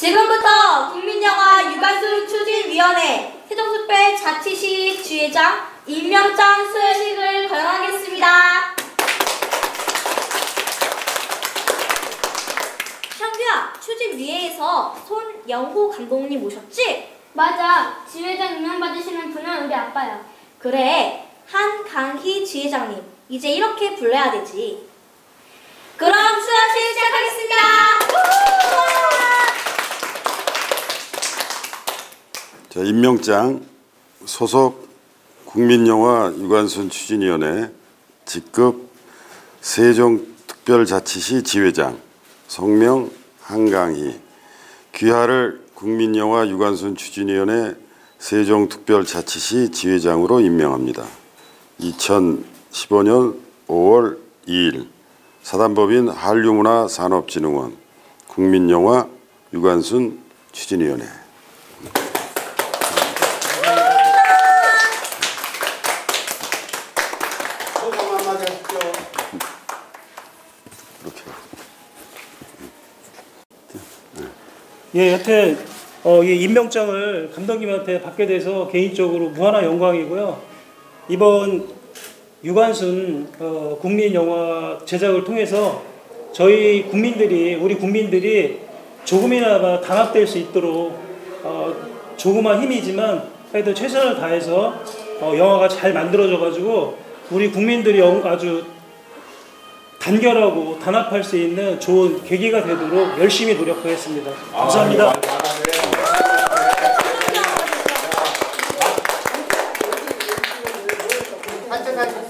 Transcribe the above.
지금부터 국민영화 유관순 추진위원회 세종특별자치시 주회장 임명장 수여식을 거행하겠습니다. 샹규야, 추진위회에서 손영호 감독님 오셨지? 맞아. 지회장 임명받으시는 분은 우리 아빠야. 그래, 한강희 지회장님. 이제 이렇게 불러야 되지. 그럼 수여식 시작하겠습니다. 자, 임명장 소속 국민영화 유관순 추진위원회 직급 세종특별자치시 지회장 성명 한강희 귀하를 국민영화 유관순 추진위원회 세종특별자치시 지회장으로 임명합니다. 2015년 5월 2일 사단법인 한류문화산업진흥원 국민영화 유관순 추진위원회 이렇게 예, 여태 어, 이 임명장을 감독님한테 받게 돼서 개인적으로 무한한 영광이고요. 이번 유관순 어, 국민 영화 제작을 통해서 저희 국민들이 우리 국민들이 조금이나마 단합될 수 있도록 어, 조그만 힘이지만 그래도 최선을 다해서 어, 영화가 잘 만들어져 가지고 우리 국민들이 아주 단결하고 단합할 수 있는 좋은 계기가 되도록 열심히 노력하겠습니다. 아, 감사합니다. 아,